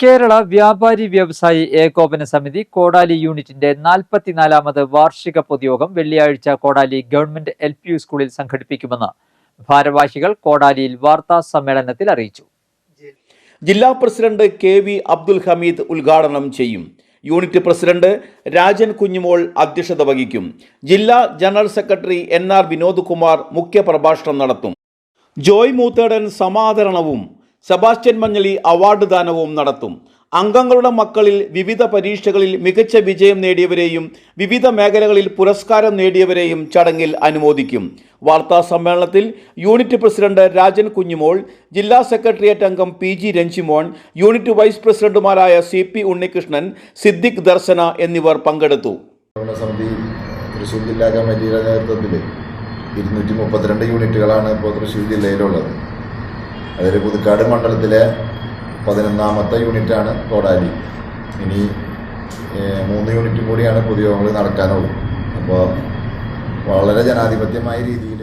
കേരള വ്യാപാരി വ്യവസായി ഏകോപന സമിതി കോടാലി യൂണിറ്റിന്റെ നാൽപ്പത്തിനാലാമത് വാർഷിക പൊതുയോഗം വെള്ളിയാഴ്ച കോടാലി ഗവൺമെന്റ് എൽ പി യു സ്കൂളിൽ സംഘടിപ്പിക്കുമെന്ന് ഭാരവാഹികൾ കോടാലിയിൽ വാർത്താ സമ്മേളനത്തിൽ അറിയിച്ചു. ജില്ലാ president K V Abdul Hameed ഉദ്ഘാടനം ചെയ്യും. യൂണിറ്റ് പ്രസിഡന്റ് രാജൻ കുഞ്ഞുമോൾ അധ്യക്ഷത വഹിക്കും. ജില്ലാ general secretary N R Vinod Kumar മുഖ്യപ്രഭാഷണം നടത്തും. ജോയ് മൂത്തേടൻ സമാദരണവും സെബാസ്റ്റ്യൻ മഞ്ഞളി അവാർഡ് ദാനവും നടത്തും. അംഗങ്ങളുടെ മക്കളിൽ വിവിധ പരീക്ഷകളിൽ മികച്ച വിജയം നേടിയവരെയും വിവിധ മേഖലകളിൽ പുരസ്കാരം നേടിയവരെയും ചടങ്ങിൽ അനുമോദിക്കും. വാർത്താ സമ്മേളനത്തിൽ യൂണിറ്റ് പ്രസിഡന്റ് രാജൻ കുഞ്ഞുമോൾ ജില്ലാ സെക്രട്ടേറിയറ്റ് അംഗം P G Ranjimon unit vice പ്രസിഡന്റുമാരായ സി പി ഉണ്ണികൃഷ്ണൻ സിദ്ദിഖ് ദർശന എന്നിവർ പങ്കെടുത്തു. തൃശ്ശൂർ ജില്ലാ കമ്മിറ്റിയുടെ നേതൃത്വത്തിൽ ഇരുന്നൂറ്റി മുപ്പത്തിരണ്ട് യൂണിറ്റുകളാണ് ഇപ്പോൾ തൃശ്ശൂർ ജില്ലയിലുള്ളത്. അതിൽ പുതുക്കാട് മണ്ഡലത്തിലെ പതിനൊന്നാമത്തെ യൂണിറ്റാണ് കോടാലി. ഇനി മൂന്ന് യൂണിറ്റും കൂടിയാണ് പൊതുയോഗങ്ങൾ നടക്കാനുള്ളത്. അപ്പോൾ വളരെ ജനാധിപത്യമായ രീതിയിൽ